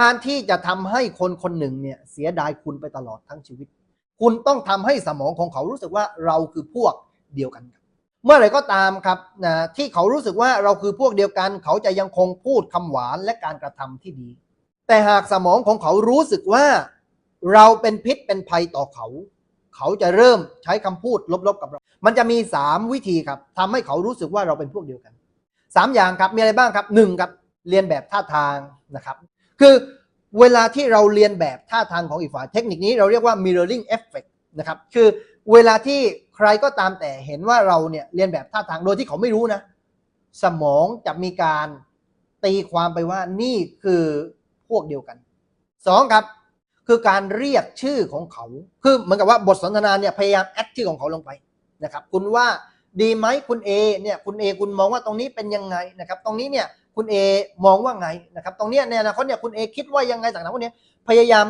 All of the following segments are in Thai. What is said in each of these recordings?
การที่จะทำให้คนคนหนึ่งเนี่ยเสียดายคุณไปตลอดทั้งชีวิต คุณต้องทำให้สมองของเขารู้สึกว่าเราคือพวกเดียวกันครับเมื่อไหร่ก็ตามครับนะที่เขารู้สึกว่าเราคือพวกเดียวกัน เขาจะยังคงพูดคำหวานและการกระทำที่ดี แต่หากสมองของเขารู้สึกว่าเราเป็นพิษเป็นภัยต่อเขา เขาจะเริ่มใช้คำพูดลบๆกับเรา มันจะมี 3 วิธีครับทำให้เขารู้สึกว่าเราเป็นพวกเดียวกัน 3 อย่างครับมีอะไรบ้างครับ1ครับเรียนแบบท่าทางนะครับ คือเวลาที่เราเรียนแบบท่าทางของอีกฝ่ายเทคนิคนี้เราเรียกว่า mirroring effect นะครับคือเวลาที่ใครก็ตามแต่เห็นว่าเราเนี่ยเรียนแบบท่าทางโดยที่เขาไม่รู้นะ สมองจะมีการตีความไปว่านี่คือพวกเดียวกันสองครับ คือการเรียกชื่อของเขา คือเหมือนกับว่าบทสนทนาเนี่ยพยายามแอดชื่อของเขาลงไปนะครับ คุณว่าดีไหมคุณเอเนี่ยคุณเอคุณมองว่าตรงนี้เป็นยังไงนะครับ ตรงนี้เนี่ย คุณเอมองว่าไงนะครับ ตรงเนี้ยในอนาคตเนี่ยคุณเอคิดว่ายังไงต่างๆพวกเนี้ยพยายาม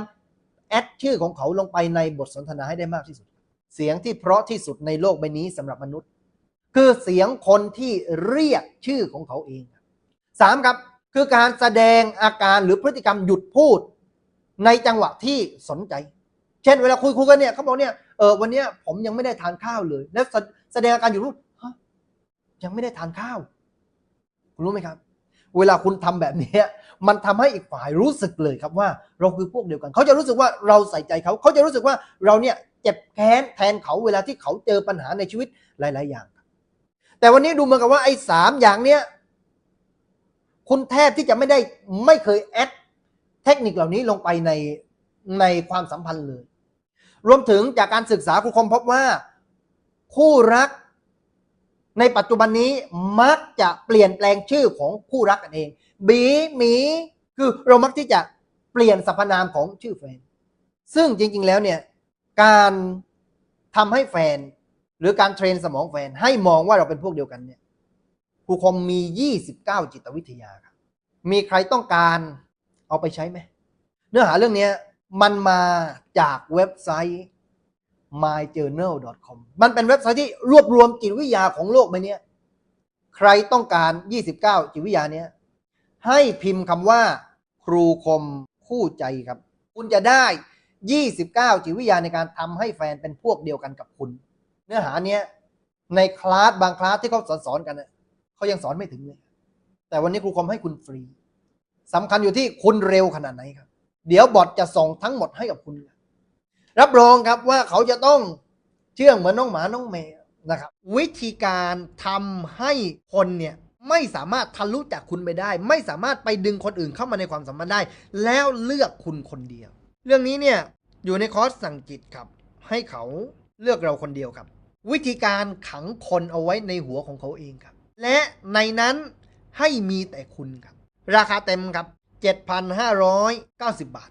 แอดชื่อของเขาลงไปในบทสนทนาให้ได้มากที่สุด เสียงที่เพราะที่สุดในโลกใบนี้สำหรับมนุษย์ คือเสียงคนที่เรียกชื่อของเขาเองสามครับคือการแสดงอาการหรือพฤติกรรมหยุดพูด ในจังหวะที่สนใจ เช่น เวลาคุยคุยกันเนี่ยเขาบอกเนี่ยเออวันนี้ผมยังไม่ได้ทานข้าวเลย แล้วแสดงอาการหยุดพูดยังไม่ได้ทานข้าว คุณรู้ไหมครับ เวลาคุณทำแบบนี้มันทำให้อีกฝ่ายรู้สึกเลยครับว่าเราคือพวกเดียวกัน เขาจะรู้สึกว่าเราใส่ใจเขา เขาจะรู้สึกว่าเราเนี่ยเจ็บแค้นแทนเขาเวลาที่เขาเจอปัญหาในชีวิตหลาย ๆ อย่าง แต่วันนี้ดูเหมือนกับว่าไอ้สามอย่างเนี้ยคุณแทบที่จะไม่ได้ไม่เคยแอดเทคนิคเหล่านี้ลงไปในในความสัมพันธ์เลย รวมถึงจากการศึกษาครูคมพบว่า คู่รัก ในปัจจุบันนี้มักจะเปลี่ยนแปลงชื่อของคู่รักกันเอง บีหมีคือเรามักที่จะเปลี่ยนสรรพนามของชื่อแฟน ซึ่งจริง ๆ แล้วเนี่ยการทำให้แฟน หรือการเทรนสมองแฟนให้มองว่าเราเป็นพวกเดียวกันเนี่ยครูคมมี 29 จิตวิทยาครับมีใครต้องการเอาไปใช้ไหม เนื้อหาเรื่องนี้มันมาจากเว็บไซต์ myjournal.com มันเป็นเว็บไซต์ที่รวบรวมจิตวิทยาของโลกใบนี้ใครต้องการ 29 จิตวิทยาเนี้ยให้พิมพ์คำว่า ครูคมคู่ใจครับ คุณจะได้ 29 จิตวิทยาในการทำให้แฟนเป็นพวกเดียวกันกับคุณ เนื้อหาเนี้ยในคลาสบางคลาสที่เขาสอนสอนกันนะเขายังสอนไม่ถึงเลย แต่วันนี้ครูคมให้คุณฟรีสำคัญอยู่ที่คุณเร็วขนาดไหนครับ เดี๋ยวบอทจะส่งทั้งหมดให้กับคุณรับ รับรองครับว่าเขาจะต้องเชื่องเหมือนน้องหมาน้องแมวนะครับ วิธีการทำให้คนเนี่ยไม่สามารถทะลุจากคุณไปได้ ไม่สามารถไปดึงคนอื่นเข้ามาในความสัมพันธ์ได้ แล้วเลือกคุณคนเดียว เรื่องนี้เนี่ยอยู่ในคอร์สสั่งจิตครับ ให้เขาเลือกเราคนเดียวครับ วิธีการขังคนเอาไว้ในหัวของเขาเองครับ และในนั้นให้มีแต่คุณครับ ราคาเต็มครับ 7,590 บาท